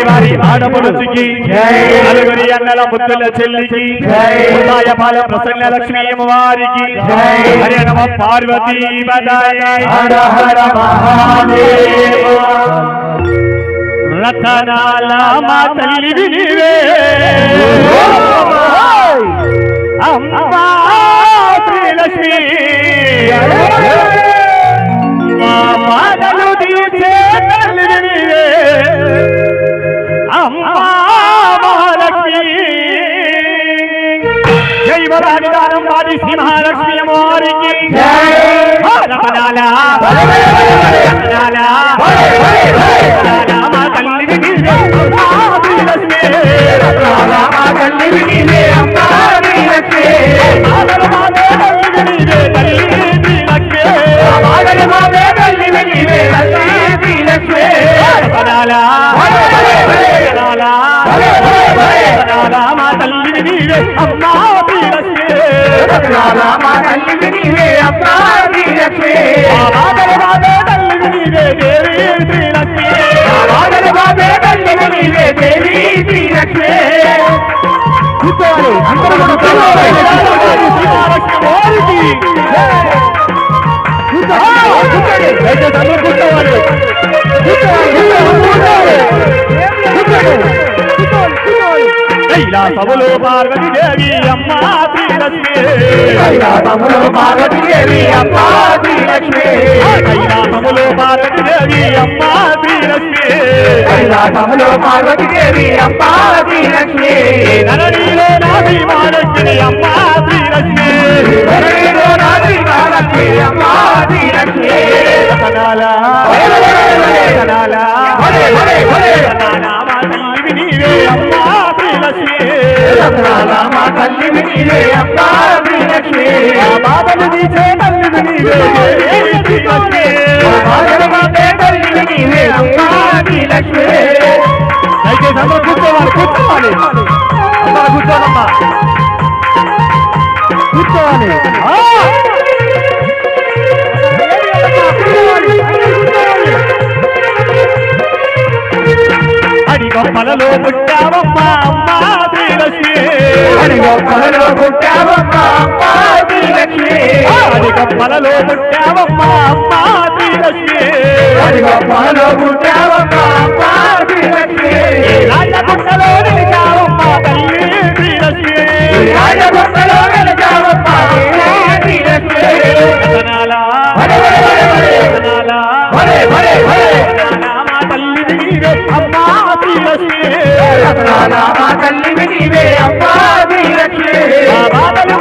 వారి ఆడపడుచుకి నలుగురి అన్నల ముద్దుల చెల్లికి. ఉదాయపాల ప్రసన్న లక్ష్మీ వారికి హరి నమ పార్వతీ హర హర రతనాల మా తల్లి నీవే అమ్మా మహాలక్ష్మి జైవరాని దానం వాడి సింహాలక్ష్మి అమ్మవారికి మా తల్లివి నీవే అమ్మా శ్రీలక్ష్మి రమణాల మా తల్లివి నీవే అమ్మా శ్రీలక్ష్మి ఆదర మాదే తల్లివి నీవే దేవి శ్రీలక్ష్మి ఆదర మాదే తల్లివి నీవే దేవి శ్రీలక్ష్మి కూర్చోవాలి అందరూ కూడా కూర్చోవాలి శ్రీలక్ష్మి వారికి పార్వతి దేవి అమ్మా శ్రీలక్ష్మి కైలాసములో పార్వతి దేవి అమ్మా శ్రీలక్ష్మి కైలాసములో పార్వతి దేవి అమ్మా శ్రీలక్ష్మి కైలాసములో పార్వతి దేవి అమ్మా శ్రీలక్ష్మి నరణిలో నాది మహాలక్ష్మి నీవే అమ్మా శ్రీలక్ష్మి మా బాధలు తీసే తల్లివి నీవే. దేవి శ్రీలక్ష్మి మా బాధలు మాటే తల్లివి నీవే అమ్మా శ్రీలక్ష్మి దయచేసి అందరూ కూర్చోవాలి కూర్చోవాలి. అందరూ కూర్చోవాలమ్మా. కూర్చోవాలి. ఆ! అడిగొప్పలలో పుట్టావమ్మా అమ్మా. అడిగొప్పలలో పుట్టావమ్మా అమ్మా శ్రీలక్ష్మి. అడిగొప్పలలో పుట్టావమ్మా అమ్మా శ్రీలక్ష్మి. అడిగొప్పలలో పుట్టావమ్మా నీవే అమ్మా శ్రీలక్ష్మి రతనాల మా తల్లివి నీవే అమ్మా శ్రీలక్ష్మి బాధలు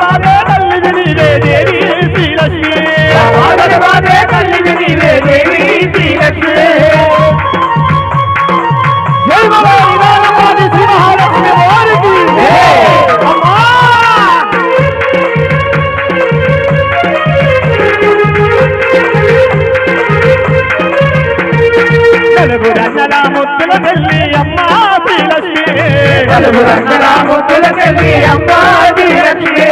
ముత్తుల తల్లి అమ్మా శ్రీలక్ష్మి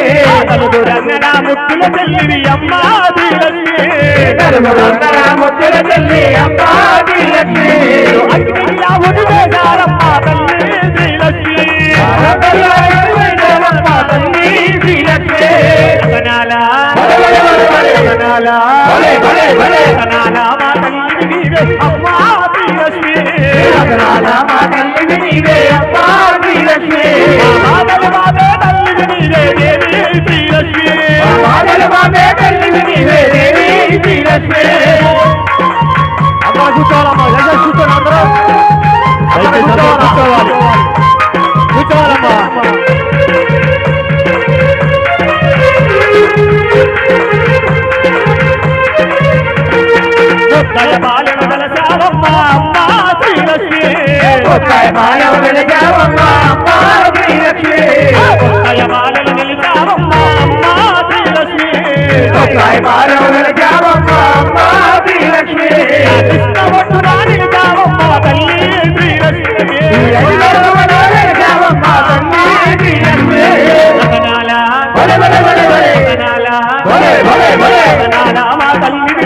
నలుగు రంగల ముత్తుల తల్లి అమ్మా శ్రీలక్ష్మి నలుగు రంగల ముత్తుల తల్లి అమ్మా శ్రీలక్ష్మి కూర్చోవాలమ్మా. దయచేసి కూర్చోండి అందరూ కూర్చోవాలి? కూర్చోవాలమ్మా. బాలన వెలసావమ్మ అమ్మా శ్రీలక్ష్మి. ఉత్తయ బాలన వెలసావమ్మ అమ్మా శ్రీలక్ష్మి. ఉత్తయ బాలన వెలసావమ్మ అమ్మా శ్రీలక్ష్మి. ఉత్తయ బాలన వెలసావమ్మ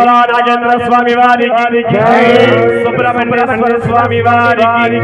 బలా రాజేంద్ర స్వామి వారికి సుబ్రహ్మణ్య స్వామి వారికి